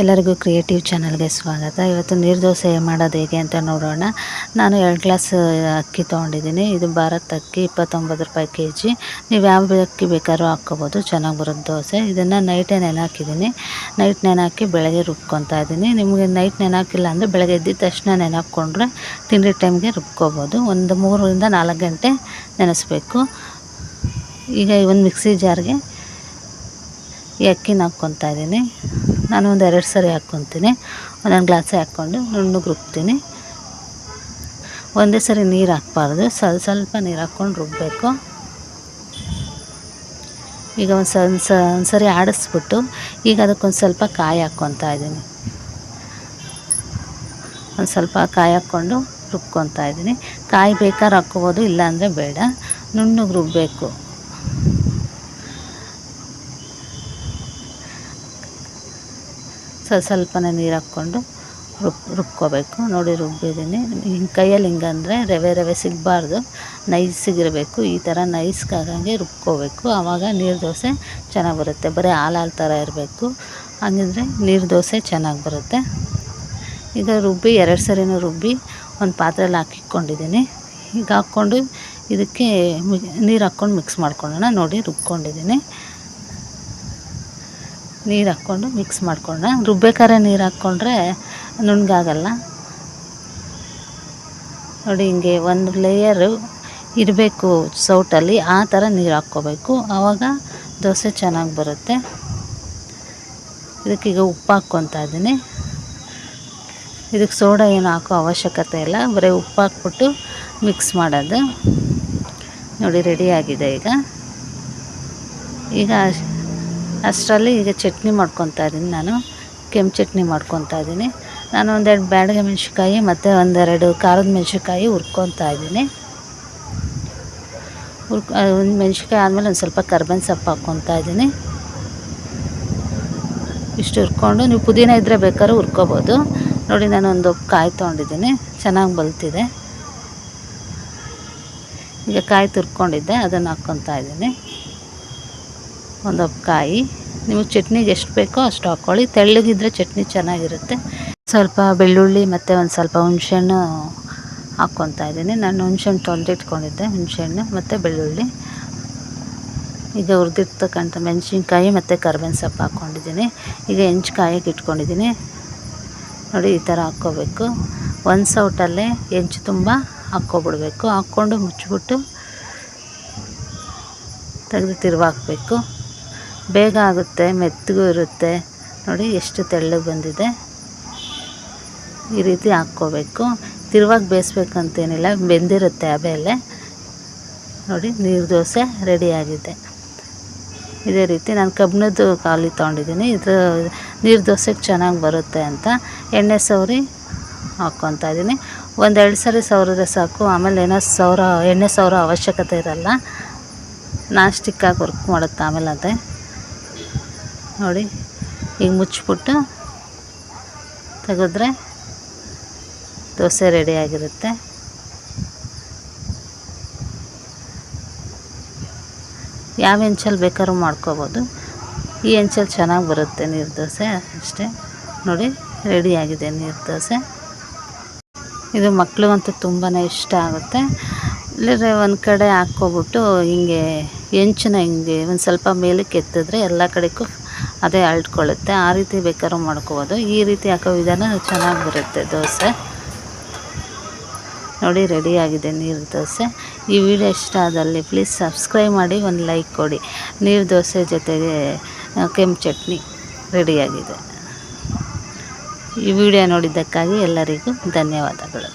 ಎಲ್ಲರಿಗೂ ಕ್ರಿಯೇಟಿವ್ ಚಾನಲ್ಗೆ ಸ್ವಾಗತ. ಇವತ್ತು ನೀರು ದೋಸೆ ಮಾಡೋದು ಹೇಗೆ ಅಂತ ನೋಡೋಣ. ನಾನು ಎರಡು ಗ್ಲಾಸ್ ಅಕ್ಕಿ ತೊಗೊಂಡಿದ್ದೀನಿ. ಇದು ಭಾರತ್ ಅಕ್ಕಿ ಇಪ್ಪತ್ತೊಂಬತ್ತು ರೂಪಾಯಿ ಕೆ ಜಿ ನೀವು ಯಾವ ಅಕ್ಕಿ ಬೇಕಾದ್ರೂ ಹಾಕ್ಕೋಬೋದು, ಚೆನ್ನಾಗಿ ಬರುತ್ತೆ ದೋಸೆ. ಇದನ್ನು ನೈಟೇ ನೆನೆ ನೈಟ್ ನೆನೆ ಬೆಳಗ್ಗೆ ರುಬ್ಕೊತಾ ಇದ್ದೀನಿ. ನಿಮಗೆ ನೈಟ್ ನೆನೆ ಹಾಕಿಲ್ಲ ಅಂದರೆ ಬೆಳಗ್ಗೆ ಎದ್ದಿದ ತಕ್ಷಣ ನೆನೆ ಹಾಕ್ಕೊಂಡ್ರೆ ತಿಂಡಿ ಟೈಮ್ಗೆ ರುಬ್ಕೋಬೋದು. ಒಂದು ಮೂರರಿಂದ ನಾಲ್ಕು ಗಂಟೆ ನೆನೆಸ್ಬೇಕು. ಈಗ ಒಂದು ಮಿಕ್ಸಿ ಜಾರ್ಗೆ ಈ ಅಕ್ಕಿನ ಹಾಕ್ಕೊತಾ ಇದ್ದೀನಿ. ನಾನು ಒಂದು ಎರಡು ಸರಿ ಹಾಕ್ಕೊತೀನಿ. ಒಂದೊಂದು ಗ್ಲಾಸೇ ಹಾಕ್ಕೊಂಡು ನುಣ್ಣಗೆ ರುಬ್ತೀನಿ. ಒಂದೇ ಸರಿ ನೀರು ಹಾಕ್ಬಾರ್ದು. ಸ್ವಲ್ಪ ಸ್ವಲ್ಪ ನೀರು ಹಾಕ್ಕೊಂಡು ರುಬ್ಬಬೇಕು ಈಗ ಒಂದು ಸ, ಒಂದು ಸರಿ ಆಡಿಸ್ಬಿಟ್ಟು ಈಗ ಅದಕ್ಕೊಂದು ಸ್ವಲ್ಪ ಕಾಯಿ ಹಾಕ್ಕೊತಾ ಇದ್ದೀನಿ. ಒಂದು ಸ್ವಲ್ಪ ಕಾಯಿ ಹಾಕ್ಕೊಂಡು ರುಬ್ಕೊತಾ ಇದ್ದೀನಿ. ಕಾಯಿ ಬೇಕಾದ್ರೆ ಹಾಕ್ಕೋಬೋದು, ಇಲ್ಲಾಂದರೆ ಬೇಡ. ನುಣ್ಣಗೆ ರುಬ್ಬಬೇಕು ಸ್ವಲ್ಪ ಸ್ವಲ್ಪನೇ ನೀರು ಹಾಕ್ಕೊಂಡು ರುಬ್ ರುಬ್ಕೋಬೇಕು. ನೋಡಿ ರುಬ್ಬಿದ್ದೀನಿ. ಹಿಂಗೆ ಕೈಯಲ್ಲಿ ಹಿಂಗಂದರೆ ರವೆ ರವೆ ಸಿಗಬಾರ್ದು. ನೈಸಿಗಿರಬೇಕು ಈ ಥರ ನೈಸ್ಗಾಗಂಗೆ ರುಬ್ಕೋಬೇಕು. ಆವಾಗ ನೀರು ದೋಸೆ ಚೆನ್ನಾಗಿ ಬರುತ್ತೆ. ಬರೀ ಹಾಲು ಹಾಲು ಥರ ಇರಬೇಕು. ಹಂಗಿದ್ರೆ ನೀರು ದೋಸೆ ಚೆನ್ನಾಗಿ ಬರುತ್ತೆ. ಈಗ ರುಬ್ಬಿ, ಎರಡು ಸರಿನೂ ರುಬ್ಬಿ ಒಂದು ಪಾತ್ರೆಯಲ್ಲಿ ಹಾಕಿಕ್ಕೊಂಡಿದ್ದೀನಿ ಈಗ ಹಾಕ್ಕೊಂಡು ಇದಕ್ಕೆ ನೀರು ಹಾಕ್ಕೊಂಡು ಮಿಕ್ಸ್ ಮಾಡ್ಕೊಳ್ಳೋಣ. ನೋಡಿ ರುಬ್ಕೊಂಡಿದ್ದೀನಿ. ನೀರು ಹಾಕ್ಕೊಂಡು ಮಿಕ್ಸ್ ಮಾಡಿಕೊಂಡೆ ರುಬ್ಬೇಕಾದ್ರೆ ನೀರು ಹಾಕ್ಕೊಂಡ್ರೆ ನುಣ್ಣಗಾಗಲ್ಲ. ನೋಡಿ ಹಿಂಗೆ ಒಂದು ಲೇಯರು ಇರಬೇಕು ಸೌಟಲ್ಲಿ, ಆ ಥರ ನೀರು ಹಾಕ್ಕೋಬೇಕು. ಆವಾಗ ದೋಸೆ ಚೆನ್ನಾಗಿ ಬರುತ್ತೆ. ಇದಕ್ಕೀಗ ಉಪ್ಪು ಹಾಕ್ಕೊತಾ ಇದ್ದೀನಿ. ಇದಕ್ಕೆ ಸೋಡಾ ಏನು ಹಾಕೋ ಅವಶ್ಯಕತೆ ಇಲ್ಲ. ಬರೀ ಉಪ್ಪು ಹಾಕ್ಬಿಟ್ಟು ಮಿಕ್ಸ್ ಮಾಡೋದು. ನೋಡಿ ರೆಡಿಯಾಗಿದೆ ಈಗ. ಈಗ ಅಷ್ಟರಲ್ಲಿ ಈಗ ಚಟ್ನಿ ಮಾಡ್ಕೊತಾ ಇದ್ದೀನಿ ನಾನು. ಕೆಂಪು ಚಟ್ನಿ ಮಾಡ್ಕೊತಾ ಇದ್ದೀನಿ. ನಾನು ಒಂದೆರಡು ಬ್ಯಾಡಗೆ ಮೆಣ್ಸಿನ್ಕಾಯಿ ಮತ್ತು ಒಂದೆರಡು ಖಾರದ ಮೆಣ್ಸಿನ್ಕಾಯಿ ಹುರ್ಕೊತಾ ಇದ್ದೀನಿ. ಹುರ್ಕ ಒಂದು ಮೆಣ್ಸಿನ್ಕಾಯಿ ಆದಮೇಲೆ ಒಂದು ಸ್ವಲ್ಪ ಕರ್ಬೇವಿನ ಸೊಪ್ಪು ಹಾಕ್ಕೊತಾ ಇದ್ದೀನಿ. ಇಷ್ಟು ಹುರ್ಕೊಂಡು ನೀವು ಪುದೀನ ಇದ್ದರೆ ಬೇಕಾದ್ರೂ ಹುರ್ಕೋಬೋದು. ನೋಡಿ ನಾನು ಒಂದು ಕಾಯಿ ತೊಗೊಂಡಿದ್ದೀನಿ. ಚೆನ್ನಾಗಿ ಬಲ್ತಿದೆ. ಈಗ ಕಾಯಿ ತುರ್ಕೊಂಡಿದ್ದೆ, ಅದನ್ನು ಹಾಕ್ಕೊತಾ ಇದ್ದೀನಿ. ಒಂದು ಕಾಯಿ. ನಿಮಗೆ ಚಟ್ನಿಗೆ ಎಷ್ಟು ಬೇಕೋ ಅಷ್ಟು ಹಾಕ್ಕೊಳ್ಳಿ ತೆಳ್ಳಗಿದ್ರೆ ಚಟ್ನಿ ಚೆನ್ನಾಗಿರುತ್ತೆ. ಸ್ವಲ್ಪ ಬೆಳ್ಳುಳ್ಳಿ ಮತ್ತು ಒಂದು ಸ್ವಲ್ಪ ಹುಣಸೆಹಣ್ಣು ಹಾಕ್ಕೊತಾ ಇದ್ದೀನಿ. ನಾನು ಹುಣ್ಸೆಹಣ್ಣು ತೊಳೆದಿಟ್ಕೊಂಡಿದ್ದೆ. ಹುಣಸೆಹಣ್ಣು ಮತ್ತು ಬೆಳ್ಳುಳ್ಳಿ. ಈಗ ಹುರಿದಿರ್ತಕ್ಕಂಥ ಮೆಣಸಿನ್ಕಾಯಿ ಮತ್ತು ಕರ್ಬೇವಿನ ಸೊಪ್ಪು ಹಾಕ್ಕೊಂಡಿದ್ದೀನಿ. ಈಗ ಹೆಂಚು ಕಾಯಿಗೆ ಇಟ್ಕೊಂಡಿದ್ದೀನಿ. ನೋಡಿ, ಈ ಥರ ಹಾಕ್ಕೋಬೇಕು. ಒಂದು ಸೌಟಲ್ಲೇ ಹೆಂಚು ತುಂಬ ಹಾಕ್ಕೊಬಿಡ್ಬೇಕು. ಹಾಕ್ಕೊಂಡು ಮುಚ್ಚಿಬಿಟ್ಟು ತೆಗೆದು ತಿರುವಾಕ್ಬೇಕು. ಬೇಗ ಆಗುತ್ತೆ, ಮೆತ್ತಗೂ ಇರುತ್ತೆ. ನೋಡಿ ಎಷ್ಟು ತೆಳ್ಳಗೆ ಬಂದಿದೆ. ಈ ರೀತಿ ಹಾಕ್ಕೋಬೇಕು. ತಿರುವಾಗಿ ಬೇಯಿಸ್ಬೇಕಂತೇನಿಲ್ಲ, ಬೆಂದಿರುತ್ತೆ ಆಮೇಲೆ ನೋಡಿ, ನೀರು ದೋಸೆ ರೆಡಿಯಾಗಿದೆ ಇದೇ ರೀತಿ ನಾನು ಕಬ್ಬಿಣದ್ದು ಖಾಲಿ ತೊಗೊಂಡಿದ್ದೀನಿ ಇದು ನೀರು ದೋಸೆಗೆ ಚೆನ್ನಾಗಿ ಬರುತ್ತೆ ಅಂತ ಎಣ್ಣೆ ಸವರಿ ಹಾಕ್ಕೊತಾ ಇದ್ದೀನಿ ಒಂದೆರಡು ಸರಿ ಸವರಿದ್ರೆ ಸಾಕು. ಆಮೇಲೆ ಏನೋ ಸೌರ, ಎಣ್ಣೆ ಸೌರ ಅವಶ್ಯಕತೆ ಇರಲ್ಲ. ನಾನ್ ಸ್ಟಿಕ್ಕಾಗಿ ವರ್ಕ್ ಮಾಡುತ್ತೆ ಆಮೇಲೆ ಅದೇ. ನೋಡಿ, ಈಗ ಮುಚ್ಚಿಬಿಟ್ಟು ತೆಗೆದ್ರೆ ದೋಸೆ ರೆಡಿಯಾಗಿರುತ್ತೆ ಯಾವ ಹೆಂಚಲ್ಲಿ ಬೇಕಾದ್ರೂ ಮಾಡ್ಕೋಬೋದು. ಈ ಹೆಂಚಲ್ಲಿ ಚೆನ್ನಾಗಿ ಬರುತ್ತೆ ನೀರು ದೋಸೆ ಅಷ್ಟೇ. ನೋಡಿ ರೆಡಿಯಾಗಿದೆ ನೀರು ದೋಸೆ. ಇದು ಮಕ್ಳಿಗಂತೂ ತುಂಬಾ ಇಷ್ಟ ಆಗುತ್ತೆ. ಇಲ್ಲದ್ರೆ ಒಂದು ಕಡೆ ಹಾಕ್ಕೊಬಿಟ್ಟು ಹಿಂಗೆ ಹೆಂಚನ್ನ ಹಿಂಗೆ ಒಂದು ಸ್ವಲ್ಪ ಮೇಲಕ್ಕೆ ಎತ್ತಿದ್ರೆ ಎಲ್ಲ ಕಡೆಗೂ ಅದೇ ಅಳ್ಕೊಳ್ಳುತ್ತೆ. ಆ ರೀತಿ ಬೇಕಾದ್ರೂ ಮಾಡ್ಕೋಬೋದು. ಈ ರೀತಿ ಹಾಕೋ ವಿಧಾನ ಚೆನ್ನಾಗಿ ಬರುತ್ತೆ ದೋಸೆ. ನೋಡಿ ರೆಡಿಯಾಗಿದೆ ನೀರು ದೋಸೆ. ಈ ವಿಡಿಯೋ ಇಷ್ಟ ಆದಲ್ಲಿ ಪ್ಲೀಸ್ ಸಬ್ಸ್ಕ್ರೈಬ್ ಮಾಡಿ, ಒಂದು ಲೈಕ್ ಕೊಡಿ. ನೀರು ದೋಸೆ ಜೊತೆಗೆ ಕೆಂಪು ಚಟ್ನಿ ರೆಡಿಯಾಗಿದೆ ಈ ವಿಡಿಯೋ ನೋಡಿದ್ದಕ್ಕಾಗಿ ಎಲ್ಲರಿಗೂ ಧನ್ಯವಾದಗಳು.